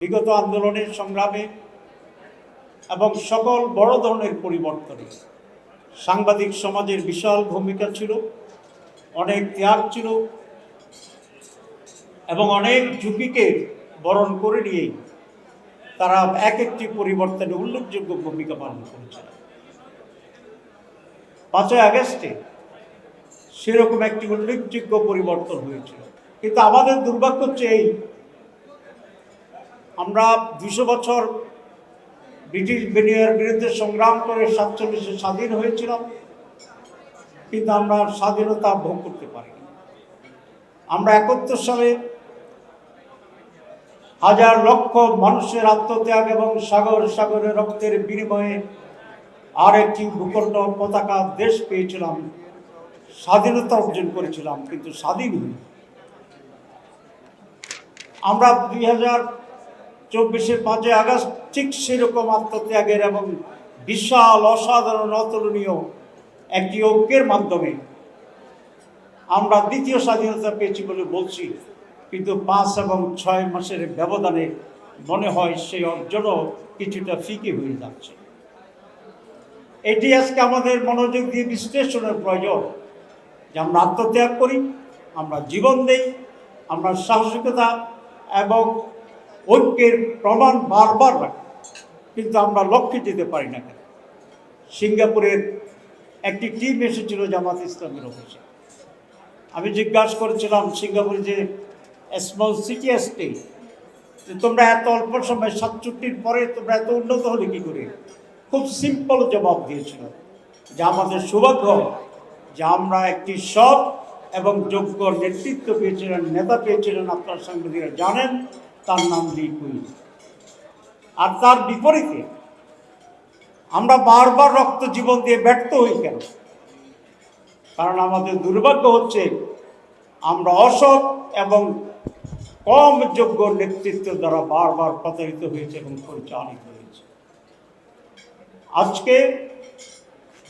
বিগত আন্দোলনের সংগ্রামে এবং সকল বড় ধরনের পরিবর্তনে সাংবাদিক সমাজের বিশাল ভূমিকা ছিল, অনেক ত্যাগ ছিল এবং অনেক ঝুঁকিকে বরণ করে নিয়েই তারা এক একটি পরিবর্তনে উল্লেখযোগ্য ভূমিকা পালন করেছিল। পাঁচই আগস্টে সেরকম একটি উল্লেখযোগ্য পরিবর্তন হয়েছিল। কিন্তু আমাদের দুর্ভাগ্য হচ্ছে এই আমরা দুশো বছর ব্রিটিশ বেনিয়ার বিরুদ্ধে সংগ্রাম করে সাতচল্লিশে স্বাধীন হয়েছিলাম কিন্তু আমরা স্বাধীনতা ভোগ করতে পারিনি। আমরা একাত্তর সালে হাজার লক্ষ মানুষের আত্মত্যাগ এবং সাগর সাগরের রক্তের বিনিময়ে আর একটি ভূখণ্ড পতাকা দেশ পেয়েছিলাম, স্বাধীনতা অর্জন করেছিলাম, কিন্তু স্বাধীন আমরা দুই হাজার হাজার চব্বিশের পাঁচই আগস্ট ঠিক সেরকম আত্মত্যাগের এবং বিশাল অসাধারণ অতুলনীয় একটি ঐক্যের মাধ্যমে আমরা দ্বিতীয় স্বাধীনতা পেয়েছি বলে বলছি। কিন্তু পাঁচ এবং ছয় মাসের ব্যবধানে মনে হয় সেই অর্জনও কিছুটা ফিকে হয়ে যাচ্ছে। এটি আজকে আমাদের মনোযোগ দিয়ে বিশ্লেষণের প্রয়োজন যে আমরা আত্মত্যাগ করি, আমরা জীবন দেই, আমরা সাহসিকতা এবং ঐক্যের প্রমাণ বারবার রাখি, কিন্তু আমরা লক্ষ্যে যেতে পারি না কেন? সিঙ্গাপুরের একটি টিম এসেছিল জামাত ইসলামের অফিসে। আমি জিজ্ঞাসা করেছিলাম সিঙ্গাপুরে যে স্মল সিটি স্টেট তোমরা এত অল্প সময় সাতষট্টির পরে তোমরা এত উন্নত হলে কী করে? খুব সিম্পল জবাব দিয়েছিল, যে আমাদের সৌভাগ্য যে আমরা একটি সৎ এবং যোগ্য নেতৃত্ব পেয়েছিলেন, নেতা পেয়েছিলেন আপনার সাংবাদিকরা। জানেন তার নাম লি কুইন আর তার বিপরীতে আমরা বারবার রক্ত জীবন দিয়ে ব্যর্থ হই কেন? কারণ আমাদের দুর্ভাগ্য হচ্ছে আমরা অসৎ এবং কম যোগ্য নেতৃত্ব দ্বারা বারবার প্রতারিত হয়েছে এবং পরিচালিত হয়েছে। আজকে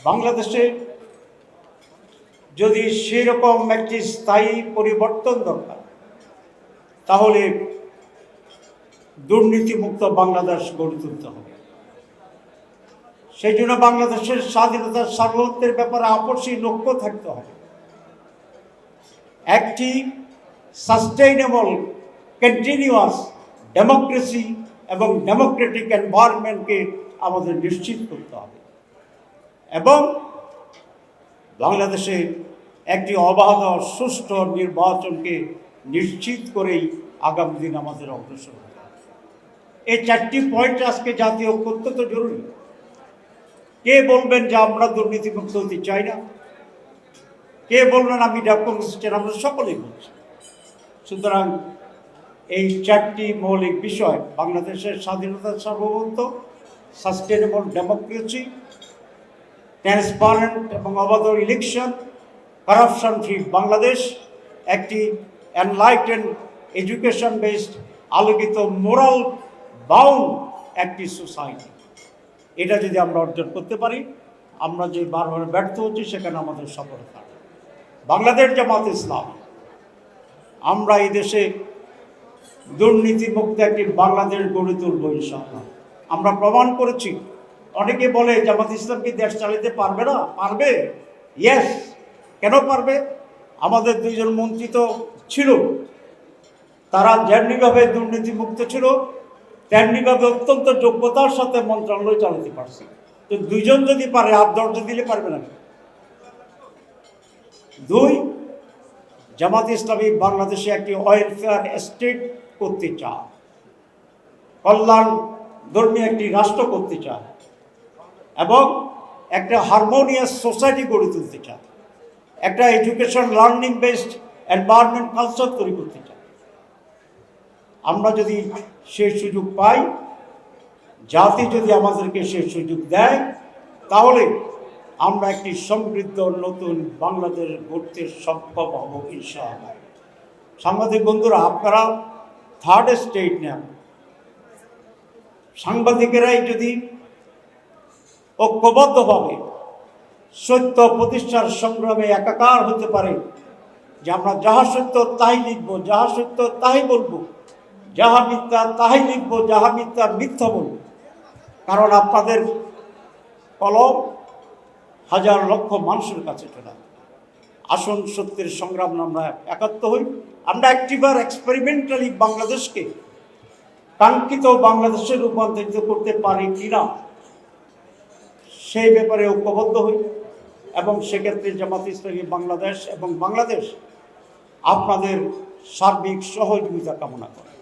বাংলাদেশে যদি সেরকম একটি স্থায়ী পরিবর্তন দরকার, তাহলে দুর্নীতিমুক্ত বাংলাদেশ গড়ে তুলতে হবে। সেই জন্য বাংলাদেশের স্বাধীনতার সার্বত্বের ব্যাপারে আপসী লক্ষ্য থাকতে হবে। একটি সাস্টেইনেবল কন্টিনিউয়াস ডেমোক্রেসি এবং ডেমোক্রেটিক এনভায়রনমেন্টকে আমাদের নিশ্চিত করতে হবে। এবং বাংলাদেশে একটি অবাধ সুষ্ঠু নির্বাচনকে নিশ্চিত করেই আগামী দিন আমাদের অগ্রসর এই চারটি পয়েন্ট আজকে জাতীয় ঐক্য অত্যন্ত জরুরি। কে বলবেন যে আমরা দুর্নীতিমুক্ত হতে চাই না? কে বলবেন আমি ডেমোক্রেসি আমরা সকলেই বলছি। সুতরাং এই চারটি মৌলিক বিষয় বাংলাদেশের স্বাধীনতার সার্বভৌমত্ব সাস্টেনেবল ডেমোক্রেসি ট্রান্সপারেন্ট এবং অবাধ ইলেকশন করাপশন ফ্রি বাংলাদেশ, একটি এনলাইটেন এডুকেশন বেসড আলোকিত মোরাল বাউন্ড একটি সোসাইটি। এটা যদি আমরা অর্জন করতে পারি, আমরা যে বারবার ব্যর্থ হচ্ছি, সেখানে আমাদের সফলতা বাংলাদেশ জামাত ইসলাম, আমরা এই দেশে দুর্নীতিমুক্ত একটি বাংলাদেশ গড়ে তুলব, ইনশাআল্লাহ। আমরা প্রমাণ করেছি। অনেকে বলে, জামাত ইসলাম কি দেশ চালাতে পারবে না? পারবে? ইয়েস কেন পারবে? আমাদের দুইজন মন্ত্রী তো ছিল। তারা যেমনিভাবে দুর্নীতিমুক্ত ছিল। তেমনিভাবে অত্যন্ত যোগ্যতার সাথে মন্ত্রণালয় চালাতে পারছে। তো দুইজন যদি পারে আর দরজা দিলে পারবে না দুই, জামাত ইসলামী বাংলাদেশে একটি ওয়েলফেয়ার স্টেট করতে চায়। কল্যাণ ধর্মী একটি রাষ্ট্র করতে চায় এবং একটা হারমোনিয়াস সোসাইটি গড়ে তুলতে চায়। একটা education learning based environment culture তৈরি করতে চায়। আমরা যদি সে সুযোগ পাই, জাতি যদি আমাদেরকে সে সুযোগ দেয়, তাহলে আমরা একটি সমৃদ্ধ নতুন বাংলাদেশ গড়তে সক্ষম হব ইনশাআল্লাহ। সাংবাদিক বন্ধুরা, আপনারা থার্ড স্টেট নেন। সাংবাদিকেরাই যদি ঐক্যবদ্ধভাবে সত্য প্রতিষ্ঠার সংগ্রামে একাকার হতে পারে, যে আমরা যাহা সত্য তাই লিখব, যাহা সত্য তাই বলব যাহা মিথ্যা তাহাই লিখব, যাহা মিথ্যা মিথ্যা বলব। কারণ আপনাদের কলম হাজার লক্ষ মানুষের কাছে চলে আসন সত্যের সংগ্রাম আমরা একাত্ম হই। আমরা একটিবার এক্সপেরিমেন্টালি বাংলাদেশকে কাঙ্ক্ষিত বাংলাদেশে রূপান্তরিত করতে পারি কিনা সেই ব্যাপারে ঐক্যবদ্ধ হই এবং সেক্ষেত্রে জামাত ইসলামী বাংলাদেশ এবং বাংলাদেশ আপনাদের সার্বিক সহযোগিতা কামনা করে।